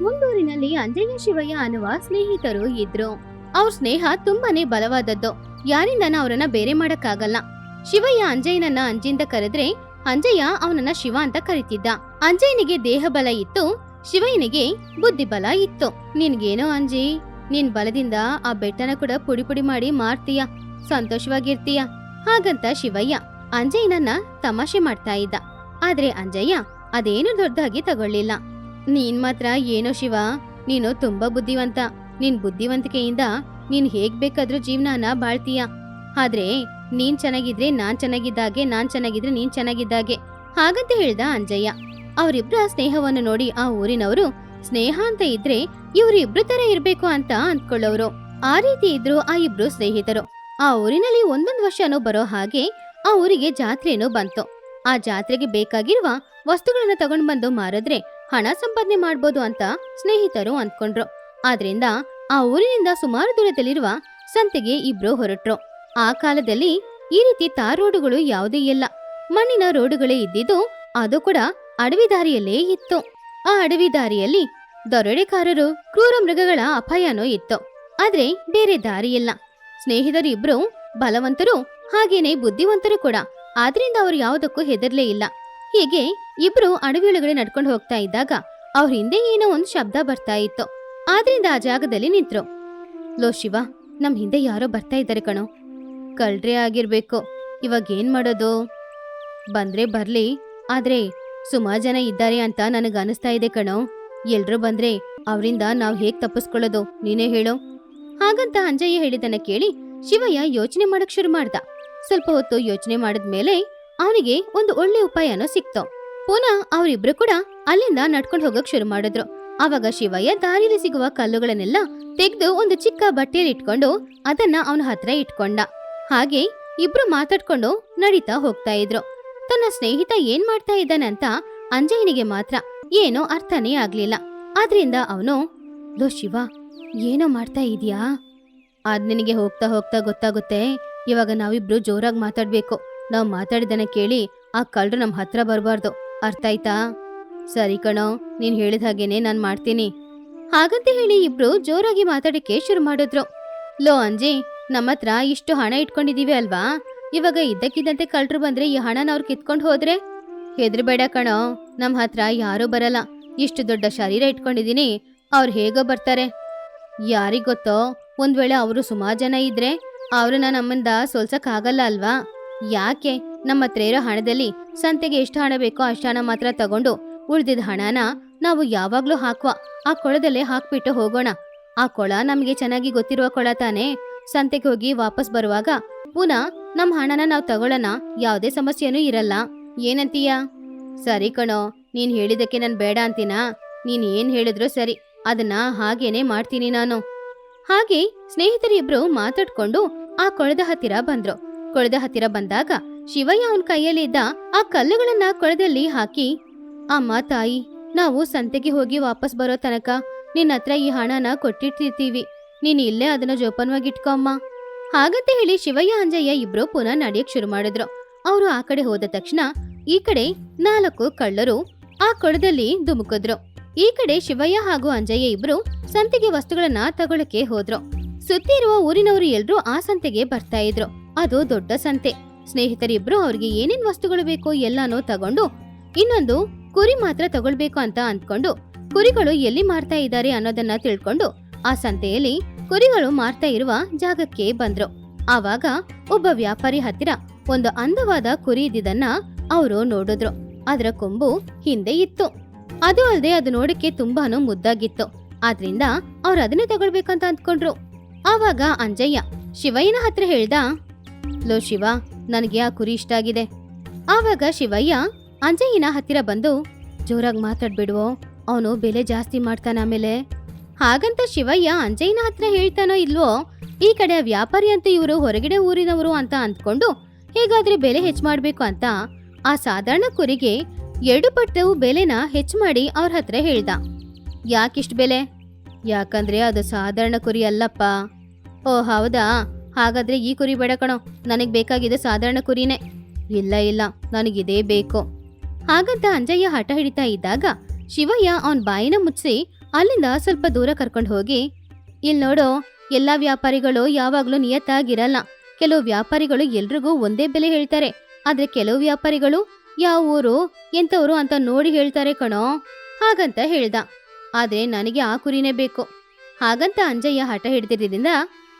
ಮುಂದೂರಿನಲ್ಲಿ ಅಂಜಯ್ಯ, ಶಿವಯ್ಯ ಅನ್ನುವ ಸ್ನೇಹಿತರು ಇದ್ರು. ಅವ್ರ ಸ್ನೇಹ ತುಂಬಾನೇ ಬಲವಾದದ್ದು. ಯಾರಿಂದನ ಅವರನ್ನ ಬೇರೆ ಮಾಡಕ್ಕಾಗಲ್ಲ. ಶಿವಯ್ಯ ಅಂಜಯ್ಯನನ್ನ ಅಂಜಿಂದ ಕರೆದ್ರೆ ಅಂಜಯ್ಯ ಅವನನ್ನ ಶಿವ ಅಂತ ಕರಿತಿದ್ದ. ಅಂಜಯ್ಯನಿಗೆ ದೇಹ ಬಲ ಇತ್ತು, ಶಿವಯ್ಯನಿಗೆ ಬುದ್ಧಿ ಬಲ ಇತ್ತು. ನಿನ್ಗೇನೋ ಅಂಜಿ? ನಿನ್ ಬಲದಿಂದ ಆ ಬೆಟ್ಟನ ಕೂಡ ಪುಡಿ ಪುಡಿ ಮಾಡಿ ಮಾರ್ತೀಯ, ಸಂತೋಷವಾಗಿರ್ತೀಯ? ಹಾಗಂತ ಶಿವಯ್ಯ ಅಂಜಯ್ಯನನ್ನ ತಮಾಷೆ ಮಾಡ್ತಾ ಇದ್ದ. ಆದ್ರೆ ಅಂಜಯ್ಯ ಅದೇನು ದೊಡ್ಡದಾಗಿ ತಗೊಳ್ಳಿಲ್ಲ. ನೀನ್ ಮಾತ್ರ ಏನೋ ಶಿವ, ನೀನು ತುಂಬಾ ಬುದ್ಧಿವಂತ. ನಿನ್ ಬುದ್ಧಿವಂತಿಕೆಯಿಂದ ನೀನ್ ಹೇಗ್ ಬೇಕಾದ್ರೂ ಜೀವನಾನ ಬಾಳ್ತೀಯ. ಆದ್ರೆ ನೀನ್ ಚೆನ್ನಾಗಿದ್ರೆ ನಾನ್ ಚೆನ್ನಾಗಿದ್ದಾಗೆ, ನಾನ್ ಚೆನ್ನಾಗಿದ್ರೆ ನೀನ್ ಚೆನ್ನಾಗಿದ್ದಾಗೆ. ಹಾಗಂತ ಹೇಳ್ದ ಅಂಜಯ್ಯ. ಅವರಿಬ್ರ ಸ್ನೇಹವನ್ನು ನೋಡಿ ಆ ಊರಿನವರು, ಸ್ನೇಹ ಅಂತ ಇದ್ರೆ ಇವರಿಬ್ರು ತರ ಇರ್ಬೇಕು ಅಂತ ಅಂದ್ಕೊಳ್ಳೋರು. ಆ ರೀತಿ ಇದ್ರು ಆ ಇಬ್ರು ಸ್ನೇಹಿತರು. ಆ ಊರಿನಲ್ಲಿ ಒಂದೊಂದ್ ವರ್ಷನೂ ಬರೋ ಹಾಗೆ ಆ ಊರಿಗೆ ಜಾತ್ರೆನೂ ಬಂತು. ಆ ಜಾತ್ರೆಗೆ ಬೇಕಾಗಿರುವ ವಸ್ತುಗಳನ್ನ ತಗೊಂಡ್ ಬಂದು ಮಾರಿದ್ರೆ ಹಣ ಸಂಪಾದನೆ ಮಾಡ್ಬೋದು ಅಂತ ಸ್ನೇಹಿತರು ಅಂದ್ಕೊಂಡ್ರು. ಆದ್ರಿಂದ ಆ ಊರಿನಿಂದ ಸುಮಾರು ದೂರದಲ್ಲಿರುವ ಸಂತೆಗೆ ಇಬ್ರು ಹೊರಟ್ರು. ಆ ಕಾಲದಲ್ಲಿ ಈ ರೀತಿ ತಾರ್ ರೋಡುಗಳು ಯಾವುದೇ ಇಲ್ಲ. ಮಣ್ಣಿನ ರೋಡುಗಳೇ ಇದ್ದಿದ್ದು ಅದು ಕೂಡ ಅಡವಿ ದಾರಿಯಲ್ಲೇ ಇತ್ತು. ಆ ಅಡವಿ ದಾರಿಯಲ್ಲಿ ದರೋಡೆಕಾರರು ಕ್ರೂರ ಮೃಗಗಳ ಅಪಾಯನೂ ಇತ್ತು. ಆದ್ರೆ ಬೇರೆ ದಾರಿಯಿಲ್ಲ ಸ್ನೇಹಿತರು ಇಬ್ರು ಬಲವಂತರು, ಹಾಗೇನೆ ಬುದ್ಧಿವಂತರು ಕೂಡ. ಆದ್ರಿಂದ ಅವರು ಯಾವುದಕ್ಕೂ ಹೆದರ್ಲೇ ಇಲ್ಲ. ಹೀಗೆ ಇಬ್ರು ಅಡವಿಯೊಳಗಡೆ ನಡ್ಕೊಂಡು ಹೋಗ್ತಾ ಇದ್ದಾಗ ಅವ್ರ ಹಿಂದೆ ಏನೋ ಒಂದು ಶಬ್ದ ಬರ್ತಾ ಇತ್ತು. ಆದ್ರಿಂದ ಆ ಜಾಗದಲ್ಲಿ ನಿಂತ್ರು. ಲೋ ಶಿವ, ನಮ್ ಹಿಂದೆ ಯಾರೋ ಬರ್ತಾ ಇದ್ದಾರೆ ಕಣೋ. ಕಳ್ರೆ ಆಗಿರ್ಬೇಕು. ಇವಾಗ ಏನ್ ಮಾಡೋದು? ಬಂದ್ರೆ ಬರ್ಲಿ, ಆದ್ರೆ ಸುಮಾರು ಜನ ಇದ್ದಾರೆ ಅಂತ ನನಗೆ ಅನಿಸ್ತಾ ಇದೆ ಕಣೋ. ಎಲ್ರೂ ಬಂದ್ರೆ ಅವರಿಂದ ನಾವ್ ಹೇಗ್ ತಪ್ಪಿಸ್ಕೊಳ್ಳೋದು? ನೀನೇ ಹೇಳು. ಹಾಗಂತ ಅಂಜಯ್ಯ ಹೇಳಿದನ ಕೇಳಿ ಶಿವಯ್ಯ ಯೋಚನೆ ಮಾಡಕ್ ಶುರು ಮಾಡ್ದ. ಸ್ವಲ್ಪ ಹೊತ್ತು ಯೋಚನೆ ಮಾಡಿದ್ಮೇಲೆ ಅವನಿಗೆ ಒಂದು ಒಳ್ಳೆ ಉಪಾಯನೂ ಸಿಕ್ತು. ಪುನಃ ಅವರಿಬ್ರು ಕೂಡ ಅಲ್ಲಿಂದ ನಡ್ಕೊಂಡು ಹೋಗಕ್ ಶುರು ಮಾಡಿದ್ರು. ಅವಾಗ ಶಿವಯ್ಯ ದಾರಿಲಿ ಸಿಗುವ ಕಲ್ಲುಗಳನ್ನೆಲ್ಲ ತೆಗೆದು ಒಂದು ಚಿಕ್ಕ ಬಟ್ಟೆಯಲ್ಲಿ ಇಟ್ಕೊಂಡು ಅದನ್ನ ಅವನ ಹತ್ರ ಇಟ್ಕೊಂಡ. ಹಾಗೆ ಇಬ್ರು ಮಾತಾಡ್ಕೊಂಡು ನಡೀತಾ ಹೋಗ್ತಾ ಇದ್ರು. ತನ್ನ ಸ್ನೇಹಿತ ಏನ್ ಮಾಡ್ತಾ ಇದ್ದಾನೆ ಅಂತ ಅಂಜಯ್ಯನಿಗೆ ಮಾತ್ರ ಏನೋ ಅರ್ಥನೇ ಆಗ್ಲಿಲ್ಲ. ಆದ್ರಿಂದ ಅವನು, ಲೋ ಶಿವ, ಏನೋ ಮಾಡ್ತಾ ಇದೀಯಾ ಅದ್ ನಿನಗೆ ಹೋಗ್ತಾ ಹೋಗ್ತಾ ಗೊತ್ತಾಗುತ್ತೆ. ಇವಾಗ ನಾವಿಬ್ರು ಜೋರಾಗಿ ಮಾತಾಡ್ಬೇಕು. ನಾವ್ ಮಾತಾಡಿದನ ಕೇಳಿ ಆ ಕಳ್ಳರು ನಮ್ ಹತ್ರ ಬರಬಾರ್ದು. ಅರ್ಥ ಆಯ್ತಾ? ಸರಿ ಕಣೋ, ನೀನ್ ಹೇಳಿದ ಹಾಗೇನೆ ನಾನ್ ಮಾಡ್ತೀನಿ. ಹಾಗಂತ ಹೇಳಿ ಇಬ್ರು ಜೋರಾಗಿ ಮಾತಾಡಕ್ಕೆ ಶುರು ಮಾಡಿದ್ರು. ಲೋ ಅಂಜಿ ನಮ್ಮ ಹತ್ರ ಇಷ್ಟು ಹಣ ಇಟ್ಕೊಂಡಿದೀವಿ ಅಲ್ವಾ? ಇವಾಗ ಇದ್ದಕ್ಕಿದ್ದಂತೆ ಕಳ್ಳರು ಬಂದ್ರೆ ಈ ಹಣನ ಅವ್ರು ಕಿತ್ಕೊಂಡು ಹೋದ್ರೆ? ಹೆದ್ರಬೇಡ ಕಣೋ, ನಮ್ ಹತ್ರ ಯಾರೂ ಬರಲ್ಲ. ಇಷ್ಟು ದೊಡ್ಡ ಶರೀರ ಇಟ್ಕೊಂಡಿದೀನಿ, ಅವ್ರು ಹೇಗೋ ಬರ್ತಾರೆ. ಯಾರಿಗೊತ್ತೋ ಒಂದ್ ವೇಳೆ ಅವರು ಸುಮಾರು ಜನ ಇದ್ರೆ, ಅವ್ರನ್ನ ನಮ್ಮಿಂದ ಸೋಲ್ಸಕ್ ಆಗಲ್ಲ ಅಲ್ವಾ? ಯಾಕೆ? ನಮ್ಮ ಹತ್ರ ಇರೋ ಹಣದಲ್ಲಿ ಸಂತೆಗೆ ಎಷ್ಟು ಹಣ ಬೇಕೋ ಅಷ್ಟು ಹಣ ಮಾತ್ರ ತಗೊಂಡು ಉಳಿದಿದ ಹಣನ ನಾವು ಯಾವಾಗ್ಲೂ ಹಾಕುವ, ಆ ಕೊಳದಲ್ಲೇ ಹಾಕ್ಬಿಟ್ಟು ಹೋಗೋಣ. ಆ ಕೊಳ ನಮ್ಗೆ ಚೆನ್ನಾಗಿ ಗೊತ್ತಿರುವ ಕೊಳ ತಾನೇ. ಸಂತೆಗೆ ಹೋಗಿ ವಾಪಸ್ ಬರುವಾಗ ಪುನಃ ನಮ್ ಹಣನ ನಾವ್ ತಗೊಳ್ಳೋಣ, ಯಾವುದೇ ಸಮಸ್ಯೆನೂ ಇರಲ್ಲ. ಏನಂತೀಯ? ಸರಿ ಕಣೋ, ನೀನ್ ಹೇಳಿದಕ್ಕೆ ನಾನು ಬೇಡ ಅಂತೀನಾ? ನೀನ್ ಏನ್ ಹೇಳಿದ್ರು ಸರಿ, ಅದನ್ನ ಹಾಗೇನೆ ಮಾಡ್ತೀನಿ ನಾನು. ಹಾಗೆ ಸ್ನೇಹಿತರಿಬ್ರು ಮಾತಾಡ್ಕೊಂಡು ಆ ಕೊಳದ ಹತ್ತಿರ ಬಂದ್ರು. ಕೊಳದ ಹತ್ತಿರ ಬಂದಾಗ ಶಿವಯ್ಯ ಅವನ್ ಕೈಯಲ್ಲಿದ್ದ ಆ ಕಲ್ಲುಗಳನ್ನ ಕೊಳದಲ್ಲಿ ಹಾಕಿ, ಅಮ್ಮ ತಾಯಿ, ನಾವು ಸಂತೆಗೆ ಹೋಗಿ ವಾಪಸ್ ಬರೋ ತನಕ ನಿನ್ನ ಹತ್ರ ಈ ಹಣನ ಕೊಟ್ಟಿರ್ತಿರ್ತೀವಿ. ನೀನ್ ಇಲ್ಲೇ ಅದನ್ನ ಜೋಪಾನವಾಗಿ ಅಮ್ಮ. ಹಾಗಂತ ಹೇಳಿ ಶಿವಯ್ಯ, ಅಂಜಯ್ಯ ಇಬ್ರು ಪುನಃ ನಡೆಯಕ್ ಶುರು ಮಾಡಿದ್ರು. ಅವರು ಆ ಕಡೆ ಹೋದ ತಕ್ಷಣ ಈ ಕಡೆ ನಾಲ್ಕು ಕಳ್ಳರು ಆ ಕೊಳದಲ್ಲಿ ಧುಮುಕಿದ್ರು. ಈ ಕಡೆ ಶಿವಯ್ಯ ಹಾಗೂ ಅಂಜಯ್ಯ ಇಬ್ರು ಸಂತೆಗೆ ವಸ್ತುಗಳನ್ನ ತಗೊಳಕ್ಕೆ ಹೋದ್ರು. ಸುತ್ತಿರುವ ಊರಿನವರು ಎಲ್ರೂ ಆ ಸಂತೆಗೆ ಬರ್ತಾ ಇದ್ರು. ಅದು ದೊಡ್ಡ ಸಂತೆ. ಸ್ನೇಹಿತರಿಬ್ರು ಅವ್ರಿಗೆ ಏನೇನ್ ವಸ್ತುಗಳು ಬೇಕೋ ಎಲ್ಲಾನು ತಗೊಂಡು, ಇನ್ನೊಂದು ಕುರಿ ಮಾತ್ರ ತಗೊಳ್ಬೇಕು ಅಂತ ಅಂದ್ಕೊಂಡು, ಕುರಿಗಳು ಎಲ್ಲಿ ಮಾರ್ತಾ ಇದ್ದಾರೆ ಅನ್ನೋದನ್ನ ತಿಳ್ಕೊಂಡು ಆ ಸಂತೆಯಲ್ಲಿ ಕುರಿಗಳು ಮಾರ್ತಾ ಇರುವ ಜಾಗಕ್ಕೆ ಬಂದ್ರು. ಆವಾಗ ಒಬ್ಬ ವ್ಯಾಪಾರಿ ಹತ್ತಿರ ಒಂದು ಅಂದವಾದ ಕುರಿ ಇದ್ದಿದ್ದನ್ನ ಅವರು ನೋಡಿದ್ರು. ಅದರ ಕೊಂಬು ಹಿಂದೆ ಇತ್ತು. ಅದು ಅಲ್ಲದೆ ಅದು ನೋಡಕ್ಕೆ ತುಂಬಾನು ಮುದ್ದಾಗಿತ್ತು. ಆದ್ರಿಂದ ಅವ್ರು ಅದನ್ನೇ ತಗೊಳ್ಬೇಕಂತ ಅಂದ್ಕೊಂಡ್ರು. ಆವಾಗ ಅಂಜಯ್ಯ ಶಿವಯ್ಯನ ಹತ್ರ ಹೇಳ್ದ ಲೋ ಶಿವ, ನನಗೆ ಆ ಕುರಿ ಇಷ್ಟ ಆಗಿದೆ. ಆವಾಗ ಶಿವಯ್ಯ ಅಂಜಯ್ಯನ ಹತ್ತಿರ ಬಂದು, ಜೋರಾಗಿ ಮಾತಾಡ್ಬಿಡುವೋ, ಅವನು ಬೆಲೆ ಜಾಸ್ತಿ ಮಾಡ್ತಾನ ಆಮೇಲೆ. ಹಾಗಂತ ಶಿವಯ್ಯ ಅಂಜಯ್ಯನ ಹತ್ರ ಹೇಳ್ತಾನೋ ಇಲ್ವೋ, ಈ ಕಡೆ ವ್ಯಾಪಾರಿ ಅಂತ ಇವರು, ಹೊರಗಡೆ ಊರಿನವರು ಅಂತ ಅಂದ್ಕೊಂಡು, ಹೇಗಾದ್ರೆ ಬೆಲೆ ಹೆಚ್ಚು ಮಾಡಬೇಕು ಅಂತ ಆ ಸಾಧಾರಣ ಕುರಿಗೆ ಎರಡು ಪಟ್ಟು ಬೆಲೆನ ಹೆಚ್ಚು ಮಾಡಿ ಅವ್ರ ಹತ್ರ ಹೇಳ್ದ. ಯಾಕಿಷ್ಟು ಬೆಲೆ? ಯಾಕಂದ್ರೆ ಅದು ಸಾಧಾರಣ ಕುರಿ ಅಲ್ಲಪ್ಪ. ಓ ಹೌದಾ? ಹಾಗಾದ್ರೆ ಈ ಕುರಿ ಬೇಡ ಕಣೋ. ನನಗೆ ಬೇಕಾಗಿದೆ ಸಾಧಾರಣ ಕುರಿನೇ. ಇಲ್ಲ ಇಲ್ಲ, ನನಗಿದೇ ಬೇಕು. ಹಾಗಂತ ಅಂಜಯ್ಯ ಹಠ ಹಿಡಿತಾ ಇದ್ದಾಗ ಶಿವಯ್ಯ ಅವನ್ ಬಾಯಿನ ಮುಚ್ಚಿ ಅಲ್ಲಿಂದ ಸ್ವಲ್ಪ ದೂರ ಕರ್ಕೊಂಡು ಹೋಗಿ ಇಲ್ಲಿ ನೋಡೋ, ಎಲ್ಲಾ ವ್ಯಾಪಾರಿಗಳು ಯಾವಾಗ್ಲೂ ನಿಯತ್ತಾಗಿರಲ್ಲ. ಕೆಲವು ವ್ಯಾಪಾರಿಗಳು ಎಲ್ರಿಗೂ ಒಂದೇ ಬೆಲೆ ಹೇಳ್ತಾರೆ. ಆದ್ರೆ ಕೆಲವು ವ್ಯಾಪಾರಿಗಳು, ಯಾವ ಊರು ಎಂತವ್ರು ಅಂತ ನೋಡಿ ಹೇಳ್ತಾರೆ ಕಣೋ. ಹಾಗಂತ ಹೇಳ್ದ. ಆದ್ರೆ ನನಗೆ ಆ ಕುರಿನೇ ಬೇಕು. ಹಾಗಂತ ಅಂಜಯ್ಯ ಹಠ ಹಿಡ್ದಿದ್ದರಿಂದ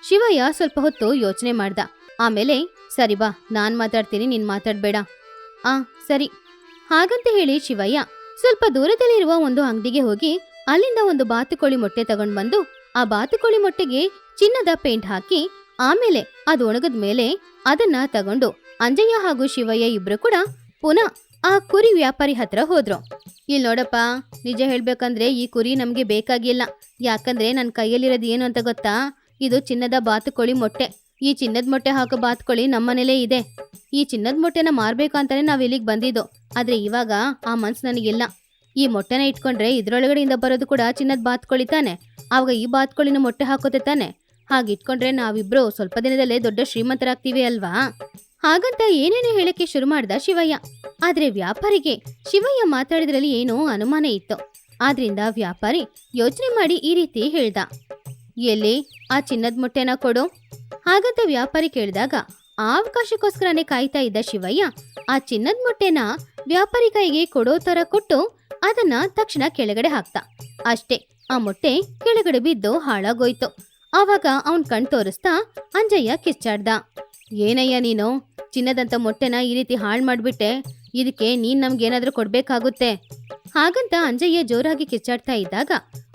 ಶಿವಯ್ಯ ಸ್ವಲ್ಪ ಹೊತ್ತು ಯೋಚನೆ ಮಾಡ್ದ. ಆಮೇಲೆ, ಸರಿ ಬಾ, ನಾನ್ ಮಾತಾಡ್ತೀನಿ, ನೀನ್ ಮಾತಾಡ್ಬೇಡ. ಆ, ಸರಿ. ಹಾಗಂತ ಹೇಳಿ ಶಿವಯ್ಯ ಸ್ವಲ್ಪ ದೂರದಲ್ಲಿರುವ ಒಂದು ಅಂಗಡಿಗೆ ಹೋಗಿ ಅಲ್ಲಿಂದ ಒಂದು ಬಾತುಕೋಳಿ ಮೊಟ್ಟೆ ತಗೊಂಡ್ ಬಂದು, ಆ ಬಾತುಕೋಳಿ ಮೊಟ್ಟೆಗೆ ಚಿನ್ನದ ಪೇಂಟ್ ಹಾಕಿ, ಆಮೇಲೆ ಅದು ಒಣಗದ ಮೇಲೆ ಅದನ್ನ ತಗೊಂಡು ಅಂಜಯ್ಯ ಹಾಗೂ ಶಿವಯ್ಯ ಇಬ್ರು ಕೂಡ ಪುನಃ ಆ ಕುರಿ ವ್ಯಾಪಾರಿ ಹತ್ರ ಹೋದ್ರು. ಇಲ್ಲಿ ನೋಡಪ್ಪ, ನಿಜ ಹೇಳ್ಬೇಕಂದ್ರೆ ಈ ಕುರಿ ನಮ್ಗೆ ಬೇಕಾಗಿಲ್ಲ. ಯಾಕಂದ್ರೆ ನನ್ನ ಕೈಯಲ್ಲಿರೋದು ಏನು ಅಂತ ಗೊತ್ತಾ? ಇದು ಚಿನ್ನದ ಬಾತುಕೋಳಿ ಮೊಟ್ಟೆ. ಈ ಚಿನ್ನದ ಮೊಟ್ಟೆ ಹಾಕೋ ಬಾತುಕೋಳಿ ನಮ್ಮನೇಲೇ ಇದೆ. ಈ ಚಿನ್ನದ ಮೊಟ್ಟೆನ ಮಾರ್ಬೇಕು ಅಂತಾನೆ ನಾವ್ ಇಲ್ಲಿಗೆ ಬಂದಿದ್ದು. ಆದ್ರೆ ಇವಾಗ ಆ ಮನ್ಸು ನನಗಿಲ್ಲ. ಈ ಮೊಟ್ಟೆನ ಇಟ್ಕೊಂಡ್ರೆ ಇದ್ರೊಳಗಡೆಯಿಂದ ಬರೋದು ಕೂಡ ಚಿನ್ನದ ಬಾತ್ಕೋಳಿ ತಾನೆ. ಆವಾಗ ಈ ಬಾತುಕೋಳಿನ ಮೊಟ್ಟೆ ಹಾಕೋತೆ ತಾನೆ. ಹಾಗೆ ಇಟ್ಕೊಂಡ್ರೆ ನಾವಿಬ್ರು ಸ್ವಲ್ಪ ದಿನದಲ್ಲೇ ದೊಡ್ಡ ಶ್ರೀಮಂತರಾಗ್ತೀವಿ ಅಲ್ವಾ? ಹಾಗಂತ ಏನೇನು ಹೇಳಕ್ಕೆ ಶುರು ಮಾಡ್ದ ಶಿವಯ್ಯ. ಆದ್ರೆ ವ್ಯಾಪಾರಿಗೆ ಶಿವಯ್ಯ ಮಾತಾಡಿದ್ರಲ್ಲಿ ಏನೋ ಅನುಮಾನ ಇತ್ತು. ಆದ್ರಿಂದ ವ್ಯಾಪಾರಿ ಯೋಚನೆ ಮಾಡಿ ಈ ರೀತಿ ಹೇಳ್ದ. ಎಲ್ಲಿ? ಆ ಚಿನ್ನದ ಮೊಟ್ಟೆನ ಕೊಡು. ಹಾಗಂತ ವ್ಯಾಪಾರಿ ಕೇಳಿದಾಗ, ಆ ಅವಕಾಶಕ್ಕೋಸ್ಕರನೇ ಕಾಯ್ತಾ ಇದ್ದ ಶಿವಯ್ಯ, ಆ ಚಿನ್ನದ ಮೊಟ್ಟೆನ ವ್ಯಾಪಾರಿ ಕೈಗೆ ಕೊಡೋ ತರ ಕೊಟ್ಟು ಅದನ್ನ ತಕ್ಷಣ ಕೆಳಗಡೆ ಹಾಕ್ತ. ಅಷ್ಟೇ, ಆ ಮೊಟ್ಟೆ ಕೆಳಗಡೆ ಬಿದ್ದು ಹಾಳಾಗೋಯ್ತು. ಆವಾಗ ಅವನ್ ಕಣ್ ತೋರಿಸ್ತಾ ಅಂಜಯ್ಯ ಕಿಚ್ಚಾಡ್ದ. ಏನಯ್ಯ ನೀನು? ಚಿನ್ನದಂತ ಮೊಟ್ಟೆನ ಈ ರೀತಿ ಹಾಳು ಮಾಡ್ಬಿಟ್ಟೆ. ಇದಕ್ಕೆ ನೀನ್ ನಮ್ಗೇನಾದ್ರೂ ಕೊಡ್ಬೇಕಾಗುತ್ತೆ. ಹಾಗಂತ ಅಂಜಯ್ಯ ಜೋರಾಗಿ ಕಿಚ್ಚಾಡ್ತಾ ಇದ್ದಾಗ,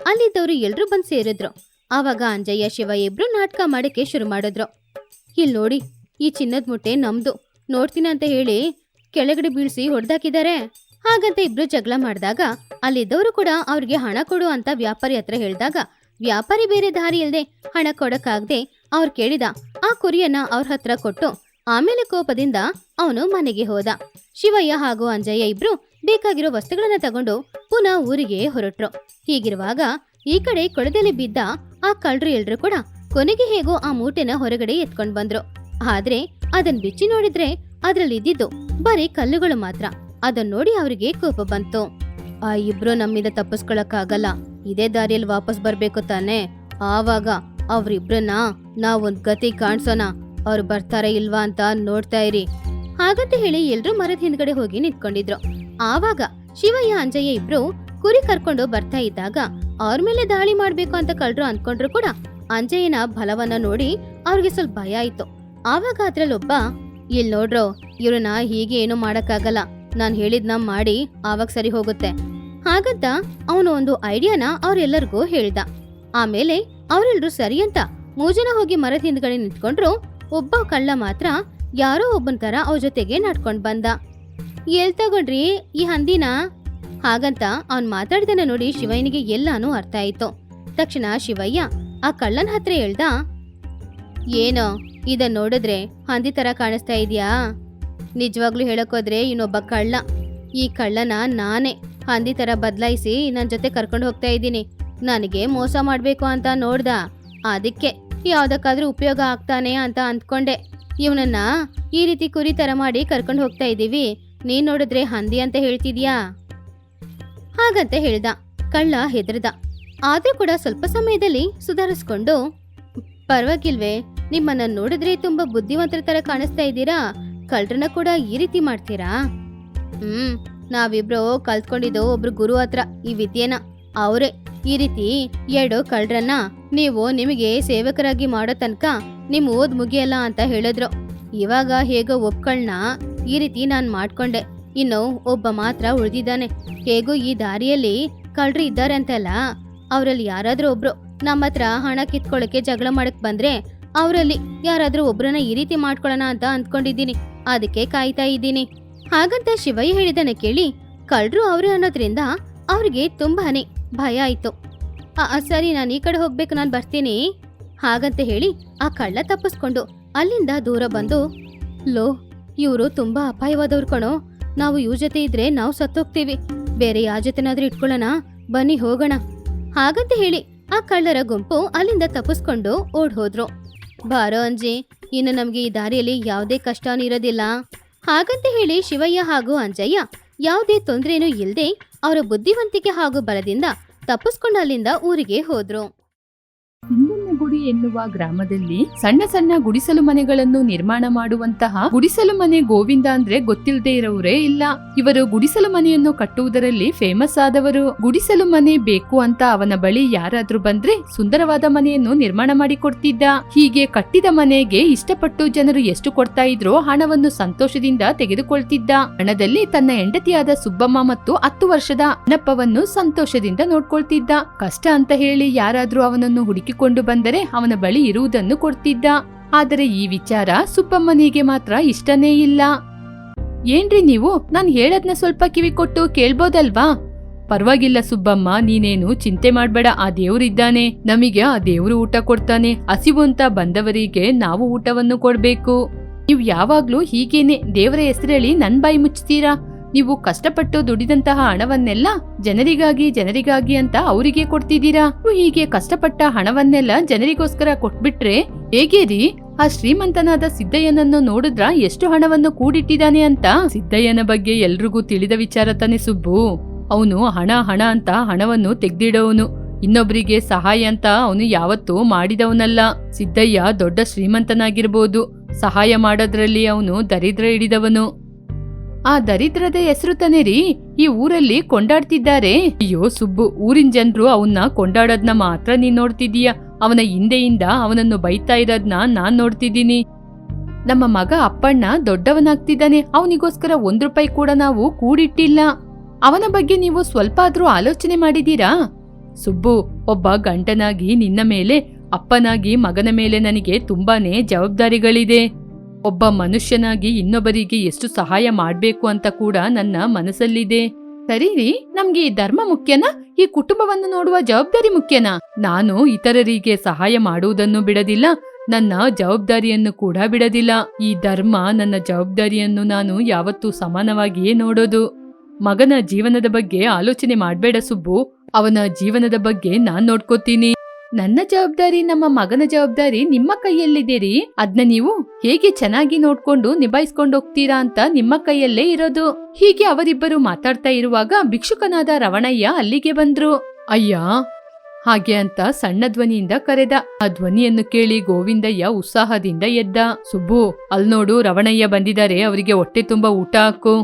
ಅಲ್ಲಿದ್ದವರು ಎಲ್ರೂ ಬಂದು ಸೇರಿದ್ರು. ಆವಾಗ ಅಂಜಯ್ಯ ಶಿವ ಇಬ್ರು ನಾಟಕ ಮಾಡಕ್ಕೆ ಶುರು ಮಾಡಿದ್ರು. ಇಲ್ಲಿ ನೋಡಿ, ಈ ಚಿನ್ನದ ಮುಟ್ಟೆ ನಮ್ದು. ನೋಡ್ತೀನಿ ಅಂತ ಹೇಳಿ ಕೆಳಗಡೆ ಬೀಳಿಸಿ ಹೊಡೆದಾಕಿದ್ದಾರೆ. ಹಾಗಂತ ಇಬ್ರು ಜಗಳ ಮಾಡಿದಾಗ ಅಲ್ಲಿದ್ದವರು ಕೂಡ ಅವ್ರಿಗೆ ಹಣ ಕೊಡು ಅಂತ ವ್ಯಾಪಾರಿ ಹತ್ರ ಹೇಳಿದಾಗ, ವ್ಯಾಪಾರಿ ಬೇರೆ ದಾರಿ ಇಲ್ಲದೆ ಹಣ ಕೊಡಕ್ಕಾಗದೆ ಅವ್ರು ಕೇಳಿದ. ಆ ಕುರಿಯನ್ನ ಅವ್ರ ಹತ್ರ ಕೊಟ್ಟು ಆಮೇಲೆ ಕೋಪದಿಂದ ಅವನು ಮನೆಗೆ ಹೋದ. ಶಿವಯ್ಯ ಹಾಗೂ ಅಂಜಯ್ಯ ಇಬ್ರು ಬೇಕಾಗಿರೋ ವಸ್ತುಗಳನ್ನ ತಗೊಂಡು ಪುನಃ ಊರಿಗೆ ಹೊರಟ್ರು. ಹೀಗಿರುವಾಗ ಈ ಕಡೆ ಕೊಳದಲ್ಲಿ ಬಿದ್ದ ಆ ಕಳ್ರು ಎಲ್ರು ಕೂಡ ಕೊನೆಗೆ ಹೇಗೋ ಆ ಮೂಟೆನ ಹೊರಗಡೆ ಎತ್ಕೊಂಡ್ ಬಂದ್ರು. ಆದ್ರೆ ಅದನ್ ಬಿಚ್ಚಿ ನೋಡಿದ್ರೆ ಅದ್ರಲ್ಲಿ ಇದ್ದಿದ್ದು ಬರೀ ಕಲ್ಲುಗಳು ಮಾತ್ರ. ಅದನ್ ನೋಡಿ ಅವರಿಗೆ ಕೋಪ ಬಂತು. ಆ ಇಬ್ರು ನಮ್ಮಿಂದ ತಪ್ಪಿಸ್ಕೊಳಕ್ಕಾಗಲ್ಲ. ಇದೇ ದಾರಿಯಲ್ಲಿ ವಾಪಸ್ ಬರ್ಬೇಕು ತಾನೆ. ಆವಾಗ ಅವ್ರಿಬ್ರನ್ನ ನಾವೊಂದ್ ಗತಿ ಕಾಣ್ಸೋಣ. ಅವ್ರು ಬರ್ತಾರ ಇಲ್ವಾ ಅಂತ ನೋಡ್ತಾ ಇರಿ. ಹಾಗಂತ ಹೇಳಿ ಎಲ್ರೂ ಮರದ ಹಿಂದ್ಗಡೆ ಹೋಗಿ ನಿಂತ್ಕೊಂಡಿದ್ರು. ಆವಾಗ ಶಿವಯ್ಯ ಅಂಜಯ್ಯ ಇಬ್ರು ಕುರಿ ಕರ್ಕೊಂಡು ಬರ್ತಾ ಇದ್ದಾಗ ಅವ್ರ ಮೇಲೆ ದಾಳಿ ಮಾಡ್ಬೇಕು ಅಂತ ಕಳ್ರು ಅನ್ಕೊಂಡ್ರು ಕೂಡ ಅಂಜಯ್ಯನ ಬಲವನ್ನ ನೋಡಿ ಅವ್ರಿಗೆ ಸ್ವಲ್ಪ ಭಯ ಆಯ್ತು. ಆವಾಗ ಅದ್ರಲ್ಲೊಬ್ಬ ಇಲ್ ನೋಡ್ರೋ, ಇವ್ರನ್ನ ಹೀಗೆ ಏನು ಮಾಡಕ್ಕಾಗಲ್ಲ. ನಾನ್ ಹೇಳಿದ್ನ ಮಾಡಿ ಆವಾಗ ಸರಿ ಹೋಗುತ್ತೆ. ಹಾಗಂತ ಅವನು ಒಂದು ಐಡಿಯಾನ ಅವ್ರೆಲ್ಲರಿಗೂ ಹೇಳ್ದ. ಆಮೇಲೆ ಅವರೆಲ್ಲರೂ ಸರಿ ಅಂತ ಮೂಜನ ಹೋಗಿ ಮರದ ಹಿಂದ್ಗಡೆ ನಿಂತ್ಕೊಂಡ್ರು ಒಬ್ಬ ಕಳ್ಳ ಮಾತ್ರ ಯಾರೋ ಒಬ್ಬನ ತರ ಅವ್ರ ಜೊತೆಗೆ ನಡ್ಕೊಂಡ್ ಬಂದ. ಎಲ್ ತಗೊಂಡ್ರಿ ಈ ಹಂದಿನ? ಹಾಗಂತ ಅವನ್ ಮಾತಾಡ್ದನ ನೋಡಿ ಶಿವಯ್ಯನಿಗೆ ಎಲ್ಲಾನು ಅರ್ಥ ಆಯ್ತು. ತಕ್ಷಣ ಶಿವಯ್ಯ, ಆ ಕಳ್ಳನ ಹತ್ರ ಹೇಳ್ದ, ಏನೋ, ಇದನ್ ನೋಡಿದ್ರೆ ಹಂದಿ ತರ ಕಾಣಿಸ್ತಾ ಇದೆಯಾ? ನಿಜವಾಗ್ಲೂ ಹೇಳಕ್ಕೋದ್ರೆ ಇನ್ನೊಬ್ಬ ಕಳ್ಳ. ಈ ಕಳ್ಳನ ನಾನೇ ಹಂದಿ ತರ ಬದಲಾಯಿಸಿ ನನ್ನ ಜೊತೆ ಕರ್ಕೊಂಡು ಹೋಗ್ತಾ ಇದ್ದೀನಿ. ನನಗೆ ಮೋಸ ಮಾಡ್ಬೇಕು ಅಂತ ನೋಡ್ದ. ಅದಕ್ಕೆ ಯಾವ್ದಕ್ಕಾದ್ರೂ ಉಪಯೋಗ ಆಗ್ತಾನೆ ಅಂತ ಅಂದ್ಕೊಂಡೆ. ಇವನನ್ನ ಈ ರೀತಿ ಕುರಿ ತರ ಮಾಡಿ ಕರ್ಕೊಂಡು ಹೋಗ್ತಾ ಇದ್ದೀವಿ ನೀನ್ ನೋಡಿದ್ರೆ ಹಂದಿ ಅಂತ ಹೇಳ್ತಿದ್ಯಾ? ಹಾಗಂತ ಹೇಳ್ದ. ಕಳ್ಳ ಹೆದರ್ದ. ಆದ್ರೂ ಕೂಡ ಸ್ವಲ್ಪ ಸಮಯದಲ್ಲಿ ಸುಧಾರಿಸ್ಕೊಂಡು, ಪರವಾಗಿಲ್ವೇ, ನಿಮ್ಮನ್ನ ನೋಡಿದ್ರೆ ತುಂಬಾ ಬುದ್ಧಿವಂತರ ತರ ಕಾಣಿಸ್ತಾ ಇದ್ದೀರಾ? ಕಳ್ಳರನ್ನ ಕೂಡ ಈ ರೀತಿ ಮಾಡ್ತೀರಾ? ಹ್ಮ್, ನಾವಿಬ್ರು ಕಲ್ತ್ಕೊಂಡಿದ್ದು ಒಬ್ರು ಗುರು ಹತ್ರ, ಈ ವಿದ್ಯೆನ. ಅವರೇ, ಈ ರೀತಿ ಎರಡು ಕಳ್ಳರನ್ನ ನೀವು ನಿಮಗೆ ಸೇವಕರಾಗಿ ಮಾಡೋ ತನಕ ನಿಮ್ ಓದ್ ಮುಗಿಯಲ್ಲ ಅಂತ ಹೇಳಿದ್ರು. ಇವಾಗ ಹೇಗೋ ಒಪ್ಕಳ್ನ ಈ ರೀತಿ ನಾನು ಮಾಡ್ಕೊಂಡೆ. ಇನ್ನು ಒಬ್ಬ ಮಾತ್ರ ಉಳಿದಿದ್ದಾನೆ. ಹೇಗೋ ಈ ದಾರಿಯಲ್ಲಿ ಕಳ್ರಿ ಇದ್ದಾರೆ ಅಂತಲ್ಲ ಅವರಲ್ಲಿ ಯಾರಾದ್ರೂ ಒಬ್ರು ನಮ್ಮ ಹತ್ರ ಹಣ ಕಿತ್ಕೊಳ್ಳಕ್ಕೆ ಜಗಳ ಮಾಡಕ್ ಬಂದ್ರೆ ಅವರಲ್ಲಿ ಯಾರಾದ್ರೂ ಒಬ್ರನ್ನ ಈ ರೀತಿ ಮಾಡ್ಕೊಳ್ಳೋಣ ಅಂತ ಅಂದ್ಕೊಂಡಿದ್ದೀನಿ. ಅದಕ್ಕೆ ಕಾಯ್ತಾ ಇದ್ದೀನಿ. ಹಾಗಂತ ಶಿವಯ್ಯ ಹೇಳಿದನ ಕೇಳಿ ಕಳ್ರು ಅವ್ರೆ ಅನ್ನೋದ್ರಿಂದ ಅವ್ರಿಗೆ ತುಂಬಾನೇ ಭಯ ಆಯ್ತು. ಸರಿ, ನಾನು ಈ ಕಡೆ ಹೋಗ್ಬೇಕು, ನಾನು ಬರ್ತೀನಿ. ಹಾಗಂತ ಹೇಳಿ ಆ ಕಳ್ಳ ತಪ್ಪಿಸ್ಕೊಂಡು ಅಲ್ಲಿಂದ ದೂರ ಬಂದು, ಲೋ, ಇವರು ತುಂಬಾ ಅಪಾಯವಾದವ್ರು ಕಣೋ. ನಾವು ಇವ್ರ ಜೊತೆ ಇದ್ರೆ ನಾವು ಸತ್ತೋಗ್ತೀವಿ. ಬೇರೆ ಯಾವ ಜೊತೆನಾದ್ರೂ ಇಟ್ಕೊಳ್ಳೋಣ? ಬನ್ನಿ ಹೋಗೋಣ. ಹಾಗಂತ ಹೇಳಿ ಆ ಕಳ್ಳರ ಗುಂಪು ಅಲ್ಲಿಂದ ತಪ್ಪಿಸ್ಕೊಂಡು ಓಡ್ ಹೋದ್ರು. ಬಾರೋ ಅಂಜಿ, ಇನ್ನು ನಮ್ಗೆ ಈ ದಾರಿಯಲ್ಲಿ ಯಾವುದೇ ಕಷ್ಟ ಇರೋದಿಲ್ಲ. ಹಾಗಂತ ಹೇಳಿ ಶಿವಯ್ಯ ಹಾಗೂ ಅಂಜಯ್ಯ ಯಾವುದೇ ತೊಂದರೆನೂ ಇಲ್ಲದೆ ಅವರ ಬುದ್ಧಿವಂತಿಕೆ ಹಾಗೂ ಬಲದಿಂದ ತಪ್ಪಿಸ್ಕೊಂಡು ಅಲ್ಲಿಂದ ಊರಿಗೆ ಹೋದ್ರು. ಸಿಂಗನ್ನಗುಡಿ ಎನ್ನುವ ಗ್ರಾಮದಲ್ಲಿ ಸಣ್ಣ ಸಣ್ಣ ಗುಡಿಸಲು ಮನೆಗಳನ್ನು ನಿರ್ಮಾಣ ಮಾಡುವಂತಹ ಗುಡಿಸಲು ಮನೆ ಗೋವಿಂದ ಅಂದ್ರೆ ಗೊತ್ತಿಲ್ಲದೆ ಇರೋರೇ ಇಲ್ಲ. ಇವರು ಗುಡಿಸಲು ಮನೆಯನ್ನು ಕಟ್ಟುವುದರಲ್ಲಿ ಫೇಮಸ್ ಆದವರು. ಗುಡಿಸಲು ಮನೆ ಬೇಕು ಅಂತ ಅವನ ಬಳಿ ಯಾರಾದ್ರೂ ಬಂದ್ರೆ ಸುಂದರವಾದ ಮನೆಯನ್ನು ನಿರ್ಮಾಣ ಮಾಡಿ ಕೊಡ್ತಿದ್ದ ಹೀಗೆ ಕಟ್ಟಿದ ಮನೆಗೆ ಇಷ್ಟಪಟ್ಟು ಜನರು ಎಷ್ಟು ಕೊಡ್ತಾ ಇದ್ರೋ ಹಣವನ್ನು ಸಂತೋಷದಿಂದ ತೆಗೆದುಕೊಳ್ತಿದ್ದ. ಹಣದಲ್ಲಿ ತನ್ನ ಹೆಂಡತಿಯಾದ ಸುಬ್ಬಮ್ಮ ಮತ್ತು ಹತ್ತು ವರ್ಷದ ಅಣ್ಣಪ್ಪವನ್ನು ಸಂತೋಷದಿಂದ ನೋಡ್ಕೊಳ್ತಿದ್ದ. ಕಷ್ಟ ಅಂತ ಹೇಳಿ ಯಾರಾದ್ರೂ ಅವನನ್ನು ಹುಡುಕಿಕೊಂಡು ಬಂದರೆ ಅವನ ಬಳಿ ಇರುವುದನ್ನು ಕೊಡ್ತಿದ್ದ. ಆದರೆ ಈ ವಿಚಾರ ಸುಬ್ಬಮ್ಮನಿಗೆ ಮಾತ್ರ ಇಷ್ಟನೇ ಇಲ್ಲ. ಏನ್ರಿ ನೀವು? ನಾನು ಹೇಳದ್ನ ಸ್ವಲ್ಪ ಕಿವಿ ಕೊಟ್ಟು ಕೇಳ್ಬೋದಲ್ವಾ? ಪರವಾಗಿಲ್ಲ ಸುಬ್ಬಮ್ಮ, ನೀನೇನು ಚಿಂತೆ ಮಾಡ್ಬೇಡ. ಆ ದೇವರಿದ್ದಾನೆ ನಮಗೆ ಆ ದೇವರು ಊಟ ಕೊಡ್ತಾನೆ. ಹಸಿವು ಅಂತ ಬಂದವರಿಗೆ ನಾವು ಊಟವನ್ನು ಕೊಡ್ಬೇಕು. ನೀವು ಯಾವಾಗ್ಲೂ ಹೀಗೇನೆ. ದೇವರ ಹೆಸರೇಳಿ ನನ್ ಬಾಯಿ ಮುಚ್ತೀರಾ ನೀವು ಕಷ್ಟಪಟ್ಟು ದುಡಿದಂತಹ ಹಣವನ್ನೆಲ್ಲ ಜನರಿಗಾಗಿ ಜನರಿಗಾಗಿ ಅಂತ ಅವರಿಗೆ ಕೊಡ್ತಿದ್ದೀರಾ? ಹೀಗೆ ಕಷ್ಟಪಟ್ಟ ಹಣವನ್ನೆಲ್ಲ ಜನರಿಗೋಸ್ಕರ ಕೊಟ್ಬಿಟ್ರೆ ಹೇಗೆ ರೀ? ಆ ಶ್ರೀಮಂತನಾದ ಸಿದ್ದಯ್ಯನನ್ನು ನೋಡಿದ್ರ ಎಷ್ಟು ಹಣವನ್ನು ಕೂಡಿಟ್ಟಿದ್ದಾನೆ ಅಂತ? ಸಿದ್ದಯ್ಯನ ಬಗ್ಗೆ ಎಲ್ರಿಗೂ ತಿಳಿದ ವಿಚಾರ ತಾನೆ ಸುಬ್ಬು. ಅವನು ಹಣ ಹಣ ಅಂತ ಹಣವನ್ನು ತೆಗ್ದಿಡೋನು. ಇನ್ನೊಬ್ಬರಿಗೆ ಸಹಾಯ ಅಂತ ಅವನು ಯಾವತ್ತೂ ಮಾಡಿದವನಲ್ಲ. ಸಿದ್ದಯ್ಯ ದೊಡ್ಡ ಶ್ರೀಮಂತನಾಗಿರ್ಬೋದು. ಸಹಾಯ ಮಾಡೋದ್ರಲ್ಲಿ ಅವನು ದರಿದ್ರ ಹಿಡಿದವನು. ಆ ದರಿದ್ರದ ಹೆಸರು ತನೇರಿ ಈ ಊರಲ್ಲಿ ಕೊಂಡಾಡ್ತಿದ್ದಾರೆ. ಅಯ್ಯೋ, ಸುಬ್ಬು, ಊರಿನ ಜನರು ಅವನ್ನ ಕೊಂಡಾಡೋದ್ನ ಮಾತ್ರ ನೀನ್ ನೋಡ್ತಿದೀಯ ಅವನ ಹಿಂದೆಯಿಂದ ಅವನನ್ನು ಬೈತಾ ಇರೋದ್ನ ನಾನ್ ನೋಡ್ತಿದ್ದೀನಿ. ನಮ್ಮ ಮಗ ಅಪ್ಪಣ್ಣ ದೊಡ್ಡವನಾಗ್ತಿದ್ದಾನೆ. ಅವನಿಗೋಸ್ಕರ ಒಂದ್ ರೂಪಾಯಿ ಕೂಡ ನಾವು ಕೂಡಿಟ್ಟಿಲ್ಲ. ಅವನ ಬಗ್ಗೆ ನೀವು ಸ್ವಲ್ಪ ಆದ್ರೂ ಆಲೋಚನೆ ಮಾಡಿದೀರಾ ಸುಬ್ಬು, ಒಬ್ಬ ಗಂಟನಾಗಿ ನಿನ್ನ ಮೇಲೆ, ಅಪ್ಪನಾಗಿ ಮಗನ ಮೇಲೆ ನನಗೆ ತುಂಬಾನೇ ಜವಾಬ್ದಾರಿಗಳಿದೆ. ಒಬ್ಬ ಮನುಷ್ಯನಾಗಿ ಇನ್ನೊಬ್ಬರಿಗೆ ಎಷ್ಟು ಸಹಾಯ ಮಾಡ್ಬೇಕು ಅಂತ ಕೂಡ ನನ್ನ ಮನಸ್ಸಲ್ಲಿದೆ. ಸರಿ ರೀ, ನಮ್ಗೆ ಈ ಧರ್ಮ ಮುಖ್ಯನಾ? ಈ ಕುಟುಂಬವನ್ನು ನೋಡುವ ಜವಾಬ್ದಾರಿ ಮುಖ್ಯನಾ? ನಾನು ಇತರರಿಗೆ ಸಹಾಯ ಮಾಡುವುದನ್ನು ಬಿಡದಿಲ್ಲ, ನನ್ನ ಜವಾಬ್ದಾರಿಯನ್ನು ಕೂಡ ಬಿಡದಿಲ್ಲ. ಈ ಧರ್ಮ ನನ್ನ ಜವಾಬ್ದಾರಿಯನ್ನು ನಾನು ಯಾವತ್ತೂ ಸಮಾನವಾಗಿಯೇ ನೋಡೋದು. ಮಗನ ಜೀವನದ ಬಗ್ಗೆ ಆಲೋಚನೆ ಮಾಡ್ಬೇಡ ಸುಬ್ಬು, ಅವನ ಜೀವನದ ಬಗ್ಗೆ ನಾನ್ ನೋಡ್ಕೋತೀನಿ. ನನ್ನ ಜವಾಬ್ದಾರಿ ನಮ್ಮ ಮಗನ ಜವಾಬ್ದಾರಿ ನಿಮ್ಮ ಕೈಯಲ್ಲಿದೆ ರೀ ಅದ್ನ ನೀವು ಹೇಗೆ ಚೆನ್ನಾಗಿ ನೋಡ್ಕೊಂಡು ನಿಭಾಯಿಸ್ಕೊಂಡು ಹೋಗ್ತೀರಾ ಅಂತ ನಿಮ್ಮ ಕೈಯಲ್ಲೇ ಇರೋದು. ಹೀಗೆ ಅವರಿಬ್ಬರು ಮಾತಾಡ್ತಾ ಇರುವಾಗ ಭಿಕ್ಷುಕನಾದ ರವಣಯ್ಯ ಅಲ್ಲಿಗೆ ಬಂದ್ರು. ಅಯ್ಯ, ಹಾಗೆ ಅಂತ ಸಣ್ಣ ಧ್ವನಿಯಿಂದ ಕರೆದ. ಆ ಧ್ವನಿಯನ್ನು ಕೇಳಿ ಗೋವಿಂದಯ್ಯ ಉತ್ಸಾಹದಿಂದ ಎದ್ದ. ಸುಬ್ಬು ಅಲ್ ನೋಡು, ರವಣಯ್ಯ ಬಂದಿದ್ದಾರೆ, ಅವರಿಗೆ ಹೊಟ್ಟೆ ತುಂಬಾ ಊಟ ಹಾಕು.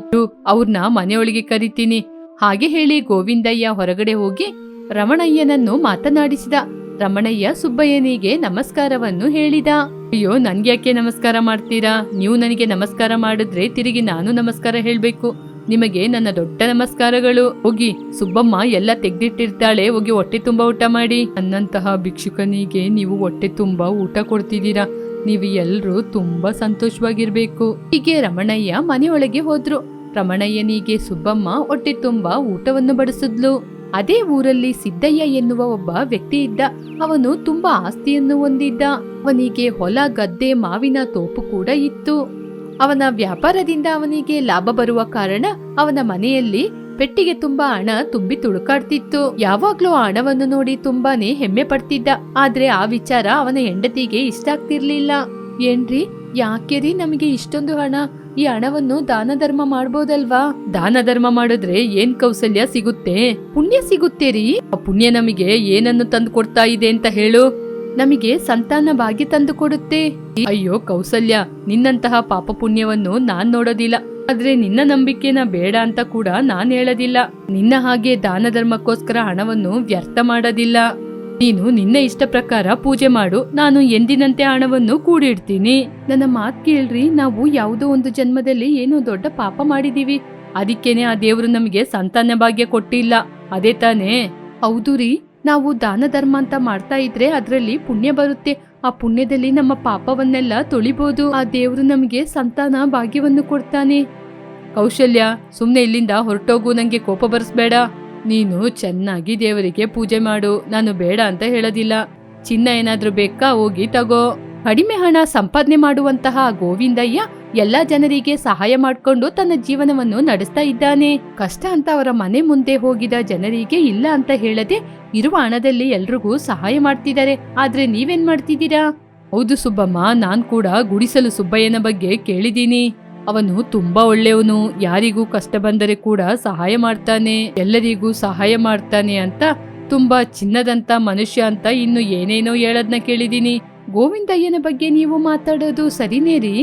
ಅವ್ರನ್ನ ಮನೆಯೊಳಗೆ ಕರಿತೀನಿ. ಹಾಗೆ ಹೇಳಿ ಗೋವಿಂದಯ್ಯ ಹೊರಗಡೆ ಹೋಗಿ ರವಣಯ್ಯನನ್ನು ಮಾತನಾಡಿಸಿದ. ರಮಣಯ್ಯ ಸುಬ್ಬಯ್ಯನಿಗೆ ನಮಸ್ಕಾರವನ್ನು ಹೇಳಿದ. ಅಯ್ಯೋ, ನನ್ಗ್ಯಾಕೆ ನಮಸ್ಕಾರ ಮಾಡ್ತೀರಾ? ನೀವು ನನಗೆ ನಮಸ್ಕಾರ ಮಾಡಿದ್ರೆ ತಿರುಗಿ ನಾನು ನಮಸ್ಕಾರ ಹೇಳಬೇಕು. ನಿಮಗೆ ನನ್ನ ದೊಡ್ಡ ನಮಸ್ಕಾರಗಳು. ಹೋಗಿ, ಸುಬ್ಬಮ್ಮ ಎಲ್ಲ ತೆಗ್ದಿಟ್ಟಿರ್ತಾಳೆ. ಹೋಗಿ ಹೊಟ್ಟೆ ತುಂಬಾ ಊಟ ಮಾಡಿ. ನನ್ನಂತಹ ಭಿಕ್ಷುಕನಿಗೆ ನೀವು ಹೊಟ್ಟೆ ತುಂಬಾ ಊಟ ಕೊಡ್ತಿದ್ದೀರಾ? ನೀವು ಎಲ್ಲರೂ ತುಂಬಾ ಸಂತೋಷವಾಗಿರ್ಬೇಕು. ಹೀಗೆ ರಮಣಯ್ಯ ಮನೆಯೊಳಗೆ ಹೋದ್ರು. ರಮಣಯ್ಯನಿಗೆ ಸುಬ್ಬಮ್ಮ ಹೊಟ್ಟೆ ತುಂಬಾ ಊಟವನ್ನು ಬಡಿಸಿದ್ಲು. ಅದೇ ಊರಲ್ಲಿ ಸಿದ್ದಯ್ಯ ಎನ್ನುವ ಒಬ್ಬ ವ್ಯಕ್ತಿ ಇದ್ದ. ಅವನು ತುಂಬಾ ಆಸ್ತಿಯನ್ನು ಹೊಂದಿದ್ದ. ಅವನಿಗೆ ಹೊಲ, ಗದ್ದೆ, ಮಾವಿನ ತೋಪು ಕೂಡ ಇತ್ತು. ಅವನ ವ್ಯಾಪಾರದಿಂದ ಅವನಿಗೆ ಲಾಭ ಬರುವ ಕಾರಣ ಅವನ ಮನೆಯಲ್ಲಿ ಪೆಟ್ಟಿಗೆ ತುಂಬಾ ಹಣ ತುಂಬಿ ತುಳುಕಾಡ್ತಿತ್ತು. ಯಾವಾಗ್ಲೂ ಹಣವನ್ನು ನೋಡಿ ತುಂಬಾನೇ ಹೆಮ್ಮೆ ಪಡ್ತಿದ್ದ. ಆದ್ರೆ ಆ ವಿಚಾರ ಅವನ ಹೆಂಡತಿಗೆ ಇಷ್ಟ ಆಗ್ತಿರ್ಲಿಲ್ಲ. ಏನ್ರಿ ಯಾಕೆರಿ ನಮಗೆ ಇಷ್ಟೊಂದು ಹಣ? ಈ ಹಣವನ್ನು ದಾನ ಧರ್ಮ ಮಾಡ್ಬೋದಲ್ವಾ? ದಾನ ಧರ್ಮ ಮಾಡಿದ್ರೆ ಏನ್ ಕೌಸಲ್ಯ ಸಿಗುತ್ತೆ? ಪುಣ್ಯ ಸಿಗುತ್ತೆ ರೀ ಆ ಪುಣ್ಯ ನಮಗೆ ಏನನ್ನು ತಂದು ಕೊಡ್ತಾ ಇದೆ ಅಂತ ಹೇಳು. ನಮಗೆ ಸಂತಾನ ಭಾಗ್ಯ ತಂದು ಕೊಡುತ್ತೆ. ಅಯ್ಯೋ ಕೌಸಲ್ಯ ನಿನ್ನಂತಹ ಪಾಪ ಪುಣ್ಯವನ್ನು ನಾನ್ ನೋಡೋದಿಲ್ಲ. ಆದ್ರೆ ನಿನ್ನ ನಂಬಿಕೆನ ಬೇಡ ಅಂತ ಕೂಡ ನಾನ್ ಹೇಳೋದಿಲ್ಲ. ನಿನ್ನ ಹಾಗೆ ದಾನ ಧರ್ಮಕ್ಕೋಸ್ಕರ ಹಣವನ್ನು ವ್ಯರ್ಥ ಮಾಡೋದಿಲ್ಲ. ನೀನು ನಿನ್ನ ಇಷ್ಟ ಪ್ರಕಾರ ಪೂಜೆ ಮಾಡು, ನಾನು ಎಂದಿನಂತೆ ಹಣವನ್ನು ಕೂಡಿಡ್ತೀನಿ. ನನ್ನ ಮಾತ್ ಕೇಳ್ರಿ, ನಾವು ಯಾವುದೋ ಒಂದು ಜನ್ಮದಲ್ಲಿ ಏನೋ ದೊಡ್ಡ ಪಾಪ ಮಾಡಿದೀವಿ. ಅದಕ್ಕೇನೆ ಆ ದೇವರು ನಮಗೆ ಸಂತಾನ ಭಾಗ್ಯ ಕೊಟ್ಟಿಲ್ಲ. ಅದೇ ತಾನೇ. ಹೌದು ರೀ, ನಾವು ದಾನ ಧರ್ಮ ಅಂತ ಮಾಡ್ತಾ ಇದ್ರೆ ಅದರಲ್ಲಿ ಪುಣ್ಯ ಬರುತ್ತೆ. ಆ ಪುಣ್ಯದಲ್ಲಿ ನಮ್ಮ ಪಾಪವನ್ನೆಲ್ಲ ತೊಳಿಬಹುದು ಆ ದೇವರು ನಮಗೆ ಸಂತಾನ ಭಾಗ್ಯವನ್ನು ಕೊಡ್ತಾನೆ. ಕೌಶಲ್ಯ ಸುಮ್ಮನೆ ಇಲ್ಲಿಂದ ಹೊರಟೋಗು, ನಂಗೆ ಕೋಪ ಬರ್ಸ್ಬೇಡ. ನೀನು ಚೆನ್ನಾಗಿ ದೇವರಿಗೆ ಪೂಜೆ ಮಾಡು. ನಾನು ಬೇಡ ಅಂತ ಹೇಳೋದಿಲ್ಲ. ಚಿನ್ನ ಏನಾದ್ರೂ ಬೇಕಾ ಹೋಗಿ ತಗೋ. ಕಡಿಮೆ ಹಣ ಸಂಪಾದನೆ ಮಾಡುವಂತಹ ಗೋವಿಂದಯ್ಯ ಎಲ್ಲ ಜನರಿಗೆ ಸಹಾಯ ಮಾಡ್ಕೊಂಡು ತನ್ನ ಜೀವನವನ್ನು ನಡೆಸ್ತಾ ಇದ್ದಾನೆ. ಕಷ್ಟ ಅಂತ ಅವರ ಮನೆ ಮುಂದೆ ಹೋಗಿದ ಜನರಿಗೆ ಇಲ್ಲ ಅಂತ ಹೇಳದೆ ಇರುವ ಹಣದಲ್ಲಿ ಎಲ್ರಿಗೂ ಸಹಾಯ ಮಾಡ್ತಿದ್ದಾರೆ. ಆದ್ರೆ ನೀವೇನ್ ಮಾಡ್ತಿದ್ದೀರಾ? ಹೌದು ಸುಬ್ಬಮ್ಮ, ನಾನ್ ಕೂಡ ಗುಡಿಸಲು ಸುಬ್ಬಯ್ಯನ ಬಗ್ಗೆ ಕೇಳಿದೀನಿ ಅವನು ತುಂಬಾ ಒಳ್ಳೆಯವನು, ಯಾರಿಗೂ ಕಷ್ಟ ಬಂದರೆ ಕೂಡ ಸಹಾಯ ಮಾಡ್ತಾನೆ, ಎಲ್ಲರಿಗೂ ಸಹಾಯ ಮಾಡ್ತಾನೆ ಅಂತ ತುಂಬಾ ಚಿನ್ನದಂತ ಮನುಷ್ಯ ಅಂತ ಇನ್ನು ಏನೇನೋ ಹೇಳದ್ನ ಕೇಳಿದೀನಿ ಗೋವಿಂದಯ್ಯನ ಬಗ್ಗೆ ನೀವು ಮಾತಾಡೋದು ಸರಿನೇ ರೀ?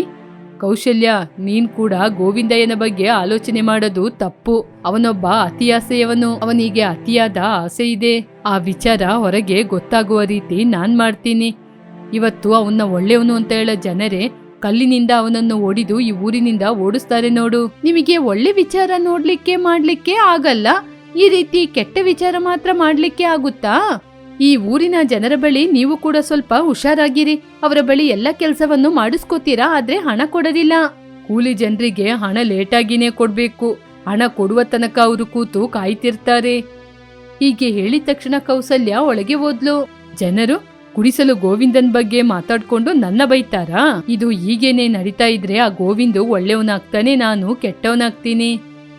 ಕೌಶಲ್ಯ, ನೀನ್ ಕೂಡ ಗೋವಿಂದಯ್ಯನ ಬಗ್ಗೆ ಆಲೋಚನೆ ಮಾಡೋದು ತಪ್ಪು. ಅವನೊಬ್ಬ ಅತಿ ಆಸೆಯವನು, ಅವನಿಗೆ ಅತಿಯಾದ ಆಸೆ ಇದೆ. ಆ ವಿಚಾರ ಹೊರಗೆ ಗೊತ್ತಾಗುವ ರೀತಿ ನಾನ್ ಮಾಡ್ತೀನಿ. ಇವತ್ತು ಅವನ್ನ ಒಳ್ಳೆಯವನು ಅಂತ ಹೇಳೋ ಜನರೇ ಕಲ್ಲಿನಿಂದ ಅವನನ್ನು ಓಡಿದು ಈ ಊರಿನಿಂದ ಓಡಿಸ್ತಾರೆ ನೋಡು. ನಿಮಗೆ ಒಳ್ಳೆ ವಿಚಾರ ನೋಡ್ಲಿಕ್ಕೆ ಮಾಡ್ಲಿಕ್ಕೆ ಆಗಲ್ಲ? ಈ ರೀತಿ ಕೆಟ್ಟ ವಿಚಾರ ಮಾತ್ರ ಮಾಡ್ಲಿಕ್ಕೆ ಆಗುತ್ತಾ? ಈ ಊರಿನ ಜನರ ಬಳಿ ನೀವು ಕೂಡ ಸ್ವಲ್ಪ ಹುಷಾರಾಗಿರಿ. ಅವರ ಬಳಿ ಎಲ್ಲ ಕೆಲಸವನ್ನು ಮಾಡಿಸ್ಕೋತೀರಾ? ಆದ್ರೆ ಹಣ ಕೊಡೋದಿಲ್ಲ ಕೂಲಿ ಜನರಿಗೆ ಹಣ ಲೇಟಾಗಿನೇ ಕೊಡ್ಬೇಕು. ಹಣ ಕೊಡುವ ತನಕ ಅವರು ಕೂತು ಕಾಯ್ತಿರ್ತಾರೆ. ಹೀಗೆ ಹೇಳಿದ ತಕ್ಷಣ ಕೌಸಲ್ಯ ಒಳಗೆ ಹೋದ್ಲು. ಜನರು ಗುಡಿಸಲು ಗೋವಿಂದನ್ ಬಗ್ಗೆ ಮಾತಾಡ್ಕೊಂಡು ನನ್ನ ಬೈತಾರಾ? ಇದು ಹೀಗೇನೆ ನಡೀತಾ ಇದ್ರೆ ಆ ಗೋವಿಂದು ಒಳ್ಳೆಯವನಾಗ್ತಾನೆ ನಾನು ಕೆಟ್ಟವನಾಗ್ತೀನಿ.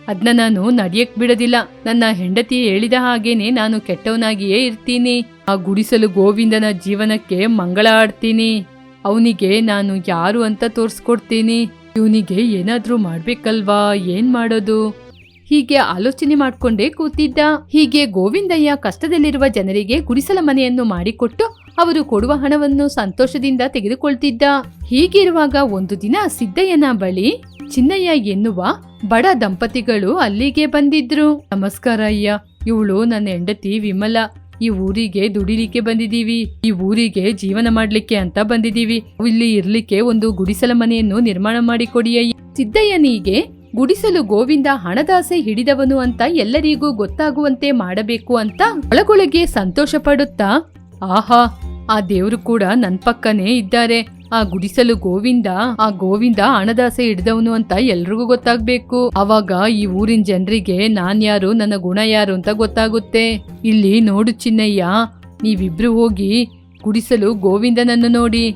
ಅದ್ನ ನಾನು ನಡೆಯಕ್ ಬಿಡೋದಿಲ್ಲ. ನನ್ನ ಹೆಂಡತಿ ಹೇಳಿದ ಹಾಗೇನೆ ನಾನು ಕೆಟ್ಟವನಾಗಿಯೇ ಇರ್ತೀನಿ. ಆ ಗುಡಿಸಲು ಗೋವಿಂದನ ಜೀವನಕ್ಕೆ ಮಂಗಳ ಆಡ್ತೀನಿ. ಅವನಿಗೆ ನಾನು ಯಾರು ಅಂತ ತೋರಿಸ್ಕೊಡ್ತೀನಿ. ಇವನಿಗೆ ಏನಾದ್ರೂ ಮಾಡ್ಬೇಕಲ್ವಾ? ಏನ್ ಮಾಡೋದು? ಹೀಗೆ ಆಲೋಚನೆ ಮಾಡ್ಕೊಂಡೇ ಕೂತಿದ್ದ. ಹೀಗೆ ಗೋವಿಂದಯ್ಯ ಕಷ್ಟದಲ್ಲಿರುವ ಜನರಿಗೆ ಗುಡಿಸಲ ಮನೆಯನ್ನು ಮಾಡಿಕೊಟ್ಟು ಅವರು ಕೊಡುವ ಹಣವನ್ನು ಸಂತೋಷದಿಂದ ತೆಗೆದುಕೊಳ್ತಿದ್ದ. ಹೀಗಿರುವಾಗ ಒಂದು ದಿನ ಸಿದ್ದಯ್ಯನ ಬಳಿ ಚಿನ್ನಯ್ಯ ಎನ್ನುವ ಬಡ ದಂಪತಿಗಳು ಅಲ್ಲಿಗೆ ಬಂದಿದ್ರು. ನಮಸ್ಕಾರ ಅಯ್ಯ, ಇವಳು ನನ್ನ ಹೆಂಡತಿ ವಿಮಲ. ಈ ಊರಿಗೆ ದುಡಿಲಿಕ್ಕೆ ಬಂದಿದ್ದೀವಿ. ಈ ಊರಿಗೆ ಜೀವನ ಮಾಡ್ಲಿಕ್ಕೆ ಅಂತ ಬಂದಿದ್ದೀವಿ. ಇಲ್ಲಿ ಇರ್ಲಿಕ್ಕೆ ಒಂದು ಗುಡಿಸಲ ಮನೆಯನ್ನು ನಿರ್ಮಾಣ ಮಾಡಿಕೊಡಿ ಅಯ್ಯ. ಸಿದ್ದಯ್ಯನಿಗೆ ಗುಡಿಸಲು ಗೋವಿಂದ ಹಣದಾಸೆ ಹಿಡಿದವನು ಅಂತ ಎಲ್ಲರಿಗೂ ಗೊತ್ತಾಗುವಂತೆ ಮಾಡಬೇಕು ಅಂತ ಒಳಗೊಳಗೆ ಸಂತೋಷ ಪಡುತ್ತಾ, ಆಹಾ, ಆ ದೇವರು ಕೂಡ ನನ್ ಪಕ್ಕನೇ ಇದ್ದಾರೆ. ಆ ಗುಡಿಸಲು ಗೋವಿಂದ, ಆ ಗೋವಿಂದ ಹಣದಾಸೆ ಹಿಡಿದವನು ಅಂತ ಎಲ್ರಿಗೂ ಗೊತ್ತಾಗ್ಬೇಕು. ಅವಾಗ ಈ ಊರಿನ ಜನರಿಗೆ ನಾನ್ ಯಾರು, ನನ್ನ ಗುಣ ಯಾರು ಅಂತ ಗೊತ್ತಾಗುತ್ತೆ. ಇಲ್ಲಿ ನೋಡು ಚಿನ್ನಯ್ಯ, ನೀವಿಬ್ರು ಹೋಗಿ ಗುಡಿಸಲು ಗೋವಿಂದನನ್ನು ನೋಡಿ.